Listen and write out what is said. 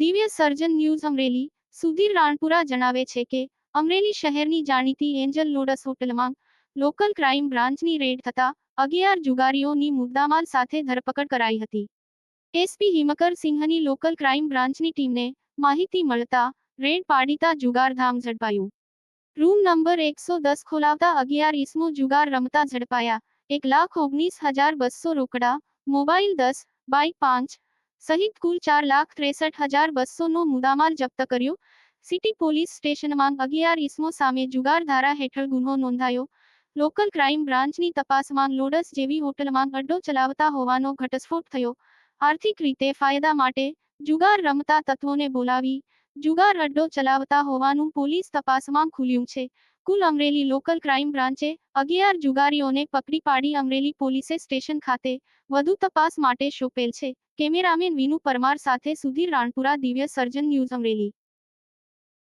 દિવ્ય સર્જન ન્યૂઝ અમરેલી. સુધીર રાણપુરા જણાવે છે કે, અમરેલી શહેરની જાણીતી એન્જલ લોડસ હોટલમાં લોકલ ક્રાઇમ બ્રાન્ચની રેડ થતા અગિયાર જુગારીઓની મુદ્દામાલ સાથે ધરપકડ કરાઈ હતી. એસપી હિમકર સિંહની લોકલ ક્રાઇમ બ્રાન્ચની ટીમને માહિતી મળતા રેડ પાડીતા જુગારધામ ઝડપાયું. રૂમ નંબર એકસો દસ ખોલાવતા અગિયાર ઈસમો જુગાર રમતા ઝડપાયા. એક લાખ ઓગણીસ હજાર બસો રોકડા, મોબાઈલ દસ બાઇક પાંચ સહિત કુલ ચાર લાખ ત્રેસઠ હજાર બસોનો મુદ્દામાલ જપ્ત કર્યો. સિટી પોલીસ સ્ટેશનમાં અગિયાર ઇસમો સામે જુગાર ધારા હેઠળ ગુનો નોંધાયો. લોકલ ક્રાઇમ બ્રાન્ચની તપાસમાં લોડસ જેવી હોટલમાં અડ્ડો ચલાવતા હોવાનો ઘટસ્ફોટ થયો. આર્થિક રીતે ફાયદા માટે જુગાર રમતા તત્વોને બોલાવી જુગાર અડ્ડો ચલાવતા હોવાનું પોલીસ તપાસમાં ખુલ્યું છે. કુલ અમરેલી લોકલ ક્રાઇમ બ્રાન્ચે અગિયાર જુગારીઓને પકડી પાડી અમરેલી પોલીસે સ્ટેશન ખાતે વધુ તપાસ માટે સોંપેલ છે. કેમેરામેન વિનુ પરમાર સાથે સુધીર રાણપુરા દિવ્ય સર્જન ન્યૂઝ અમરેલી.